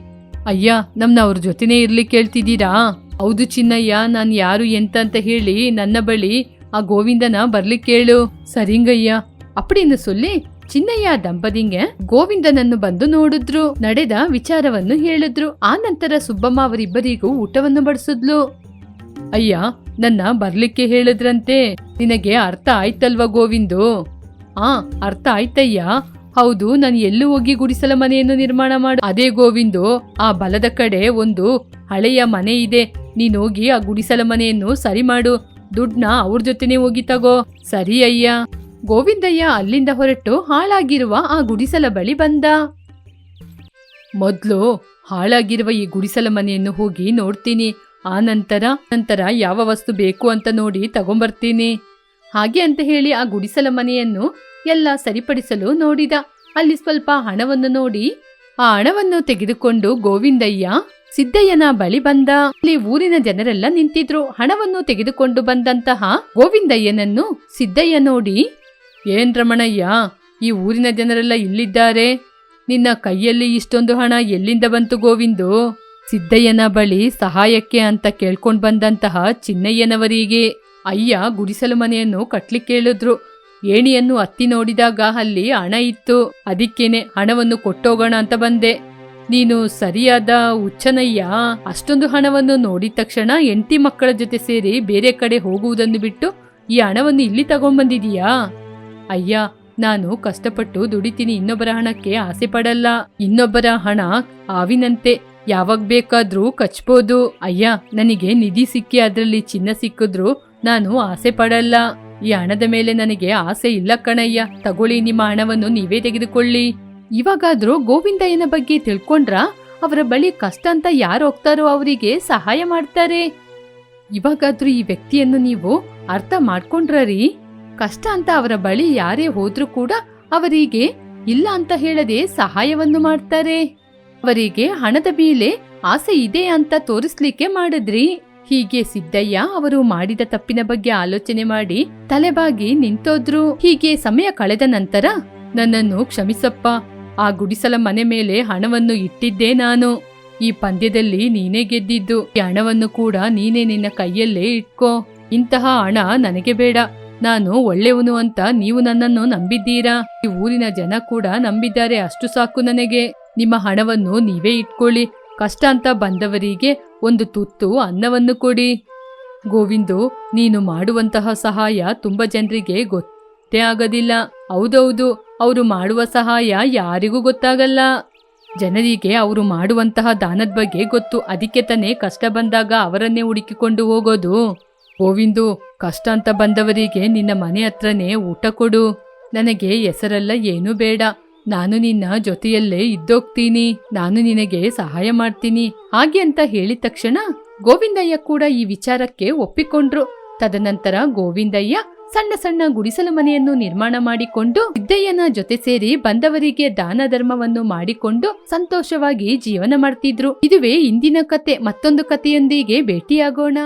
ಅಯ್ಯ, ನಮ್ನ ಅವ್ರ ಜೊತೆನೇ ಇರ್ಲಿಕ್ಕೆ ಹೇಳ್ತಿದ್ದೀರಾ ಹೌದು ಚಿನ್ನಯ್ಯ, ನಾನು ಯಾರು ಎಂತ ಅಂತ ಹೇಳಿ ನನ್ನ ಬಳಿ ಆ ಗೋವಿಂದನ ಬರ್ಲಿಕ್ಕೆ ಕೇಳು. ಸರಿಂಗಯ್ಯ ಅಪ್ಪಡಿನ್ನು ಸೊಲ್ಲಿ ಚಿನ್ನಯ್ಯ ದಂಪತಿಗೆ ಗೋವಿಂದನನ್ನು ಬಂದು ನೋಡಿದ್ರು, ನಡೆದ ವಿಚಾರವನ್ನು ಹೇಳಿದ್ರು. ಆ ನಂತರ ಸುಬ್ಬಮ್ಮ ಅವರಿಬ್ಬರಿಗೂ ಊಟವನ್ನು ಬಡಿಸಿದ್ಲು. ಅಯ್ಯ, ನನ್ನ ಬರ್ಲಿಕ್ಕೆ ಹೇಳಿದ್ರಂತೆ, ನಿನಗೆ ಅರ್ಥ ಆಯ್ತಲ್ವಾ ಗೋವಿಂದು? ಆ, ಅರ್ಥ ಆಯ್ತಯ್ಯ. ಹೌದು, ನಾನು ಎಲ್ಲೂ ಹೋಗಿ ಗುಡಿಸಲ ಮನೆಯನ್ನು ನಿರ್ಮಾಣ ಮಾಡು. ಅದೇ ಗೋವಿಂದು, ಆ ಬಲದ ಕಡೆ ಒಂದು ಹಳೆಯ ಮನೆ ಇದೆ. ನೀನ್ ಹೋಗಿ ಆ ಗುಡಿಸಲ ಮನೆಯನ್ನು ಸರಿ ಮಾಡು. ದುಡ್ನ ಅವ್ರ ಜೊತೆನೇ ಹೋಗಿ ತಗೋ. ಸರಿ ಅಯ್ಯ. ಗೋವಿಂದಯ್ಯ ಅಲ್ಲಿಂದ ಹೊರಟು ಹಾಳಾಗಿರುವ ಆ ಗುಡಿಸಲ ಬಳಿ ಬಂದ. ಮೊದ್ಲು ಹಾಳಾಗಿರುವ ಈ ಗುಡಿಸಲ ಮನೆಯನ್ನು ಹೋಗಿ ನೋಡ್ತೀನಿ. ಆ ನಂತರ ನಂತರ ಯಾವ ವಸ್ತು ಬೇಕು ಅಂತ ನೋಡಿ ತಗೊಂಬರ್ತೀನಿ. ಹಾಗೆ ಅಂತ ಹೇಳಿ ಆ ಗುಡಿಸಲ ಮನೆಯನ್ನು ಎಲ್ಲ ಸರಿಪಡಿಸಲು ನೋಡಿದ. ಅಲ್ಲಿ ಸ್ವಲ್ಪ ಹಣವನ್ನು ನೋಡಿ, ಆ ಹಣವನ್ನು ತೆಗೆದುಕೊಂಡು ಗೋವಿಂದಯ್ಯ ಸಿದ್ದಯ್ಯನ ಬಳಿ ಬಂದ ಅಲ್ಲಿ ಊರಿನ ಜನರೆಲ್ಲ ನಿಂತಿದ್ರು. ಹಣವನ್ನು ತೆಗೆದುಕೊಂಡು ಬಂದಂತಹ ಗೋವಿಂದಯ್ಯನನ್ನು ಸಿದ್ದಯ್ಯ ನೋಡಿ, ಏನ್ ರಮಣಯ್ಯ, ಈ ಊರಿನ ಜನರೆಲ್ಲ ಇಲ್ಲಿದ್ದಾರೆ ನಿನ್ನ ಕೈಯಲ್ಲಿ ಇಷ್ಟೊಂದು ಹಣ ಎಲ್ಲಿಂದ ಬಂತು ಗೋವಿಂದು? ಸಿದ್ದಯ್ಯನ ಬಳಿ ಸಹಾಯಕ್ಕೆ ಅಂತ ಕೇಳ್ಕೊಂಡ್ ಬಂದಂತಹ ಚಿನ್ನಯ್ಯನವರಿಗೆ ಅಯ್ಯ ಗುಡಿಸಲು ಮನೆಯನ್ನು ಕಟ್ಲಿ ಕೇಳಿದ್ರು. ಏಣಿಯನ್ನು ಅತ್ತಿ ನೋಡಿದಾಗ ಅಲ್ಲಿ ಹಣ ಇತ್ತು. ಅದಕ್ಕೇನೆ ಹಣವನ್ನು ಕೊಟ್ಟೋಗೋಣ ಅಂತ ಬಂದೆ. ನೀನು ಸರಿಯಾದ ಹುಚ್ಚನಯ್ಯ. ಅಷ್ಟೊಂದು ಹಣವನ್ನು ನೋಡಿದ ತಕ್ಷಣ ಎಂಟಿ ಮಕ್ಕಳ ಜೊತೆ ಸೇರಿ ಬೇರೆ ಕಡೆ ಹೋಗುವುದನ್ನು ಬಿಟ್ಟು ಈ ಹಣವನ್ನು ಇಲ್ಲಿ ತಗೊಂಡ್ಬಂದಿದೀಯಾ? ಅಯ್ಯ, ನಾನು ಕಷ್ಟಪಟ್ಟು ದುಡಿತೀನಿ, ಇನ್ನೊಬ್ಬರ ಹಣಕ್ಕೆ ಆಸೆ ಪಡಲ್ಲ. ಇನ್ನೊಬ್ಬರ ಹಣ ಆವಿನಂತೆ ಯಾವಾಗ ಬೇಕಾದ್ರೂ ಕಚ್ಬೋದು. ಅಯ್ಯ, ನನಗೆ ನಿಧಿ ಸಿಕ್ಕಿ ಅದರಲ್ಲಿ ಚಿನ್ನ ಸಿಕ್ಕಿದ್ರು ನಾನು ಆಸೆ ಪಡಲ್ಲ. ಈ ಹಣದ ಮೇಲೆ ನನಗೆ ಆಸೆ ಇಲ್ಲ ಕಣಯ್ಯ. ತಗೊಳ್ಳಿ, ನಿಮ್ಮ ಹಣವನ್ನು ನೀವೇ ತೆಗೆದುಕೊಳ್ಳಿ. ಇವಾಗಾದ್ರೂ ಗೋವಿಂದಯ್ಯನ ಬಗ್ಗೆ ತಿಳ್ಕೊಂಡ್ರ? ಅವರ ಬಳಿ ಕಷ್ಟ ಅಂತ ಯಾರು ಹೋಗ್ತಾರೋ ಅವರಿಗೆ ಸಹಾಯ ಮಾಡ್ತಾರೆ. ಇವಾಗಾದ್ರೂ ಈ ವ್ಯಕ್ತಿಯನ್ನು ನೀವು ಅರ್ಥ ಮಾಡ್ಕೊಂಡ್ರೀ ಕಷ್ಟ ಅಂತ ಅವರ ಬಳಿ ಯಾರೇ ಹೋದ್ರೂ ಕೂಡ ಅವರಿಗೆ ಇಲ್ಲ ಅಂತ ಹೇಳದೆ ಸಹಾಯವನ್ನು ಮಾಡ್ತಾರೆ. ಅವರಿಗೆ ಹಣದ ಮೇಲೆ ಆಸೆ ಇದೆ ಅಂತ ತೋರಿಸ್ಲಿಕ್ಕೆ ಮಾಡಿದ್ರಿ. ಹೀಗೆ ಸಿದ್ದಯ್ಯ ಅವರು ಮಾಡಿದ ತಪ್ಪಿನ ಬಗ್ಗೆ ಆಲೋಚನೆ ಮಾಡಿ ತಲೆಬಾಗಿ ನಿಂತೋದ್ರು. ಹೀಗೆ ಸಮಯ ಕಳೆದ ನಂತರ ನನ್ನನ್ನು ಕ್ಷಮಿಸಪ್ಪ. ಆ ಗುಡಿಸಲ ಮನೆ ಮೇಲೆ ಹಣವನ್ನು ಇಟ್ಟಿದ್ದೆ ನಾನು. ಈ ಪಂದ್ಯದಲ್ಲಿ ನೀನೇ ಗೆದ್ದಿದ್ದು. ಈ ಹಣವನ್ನು ಕೂಡ ನೀನೇ ನಿನ್ನ ಕೈಯಲ್ಲೇ ಇಟ್ಕೋ. ಇಂತಹ ಹಣ ನನಗೆ ಬೇಡ. ನಾನು ಒಳ್ಳೆಯವನು ಅಂತ ನೀವು ನನ್ನನ್ನು ನಂಬಿದ್ದೀರಾ? ಈ ಊರಿನ ಜನ ಕೂಡ ನಂಬಿದ್ದಾರೆ ಅಷ್ಟು ಸಾಕು ನನಗೆ. ನಿಮ್ಮ ಹಣವನ್ನು ನೀವೇ ಇಟ್ಕೊಳ್ಳಿ. ಕಷ್ಟ ಅಂತ ಬಂದವರಿಗೆ ಒಂದು ತುತ್ತು ಅನ್ನವನ್ನು ಕೊಡಿ. ಗೋವಿಂದು, ನೀನು ಮಾಡುವಂತಹ ಸಹಾಯ ತುಂಬಾ ಜನರಿಗೆ ಗೊತ್ತೇ ಆಗೋದಿಲ್ಲ. ಹೌದೌದು. ಅವರು ಮಾಡುವ ಸಹಾಯ ಯಾರಿಗೂ ಗೊತ್ತಾಗಲ್ಲ. ಜನರಿಗೆ ಅವರು ಮಾಡುವಂತಹ ದಾನದ ಬಗ್ಗೆ ಗೊತ್ತು. ಅದಕ್ಕೆ ತಾನೇ ಕಷ್ಟ ಬಂದಾಗ ಅವರನ್ನೇ ಹುಡುಕಿಕೊಂಡು ಹೋಗೋದು. ಗೋವಿಂದು, ಕಷ್ಟ ಅಂತ ಬಂದವರಿಗೆ ನಿನ್ನ ಮನೆ ಹತ್ರನೇ ಊಟ ಕೊಡು. ನನಗೆ ಹೆಸರೆಲ್ಲ ಏನೂ ಬೇಡ. ನಾನು ನಿನ್ನ ಜೊತೆಯಲ್ಲೇ ಇದ್ದೋಗ್ತೀನಿ. ನಾನು ನಿನಗೆ ಸಹಾಯ ಮಾಡ್ತೀನಿ. ಹಾಗೆ ಅಂತ ಹೇಳಿದ ತಕ್ಷಣ ಗೋವಿಂದಯ್ಯ ಕೂಡ ಈ ವಿಚಾರಕ್ಕೆ ಒಪ್ಪಿಕೊಂಡ್ರು. ತದನಂತರ ಗೋವಿಂದಯ್ಯ ಸಣ್ಣ ಸಣ್ಣ ಗುಡಿಸಲು ಮನೆಯನ್ನು ನಿರ್ಮಾಣ ಮಾಡಿಕೊಂಡು ಸಿದ್ದಯ್ಯನ ಜೊತೆ ಸೇರಿ ಬಂದವರಿಗೆ ದಾನ ಧರ್ಮವನ್ನು ಮಾಡಿಕೊಂಡು ಸಂತೋಷವಾಗಿ ಜೀವನ ಮಾಡ್ತಿದ್ರು. ಇದುವೇ ಇಂದಿನ ಕತೆ. ಮತ್ತೊಂದು ಕಥೆಯೊಂದಿಗೆ ಭೇಟಿಯಾಗೋಣ.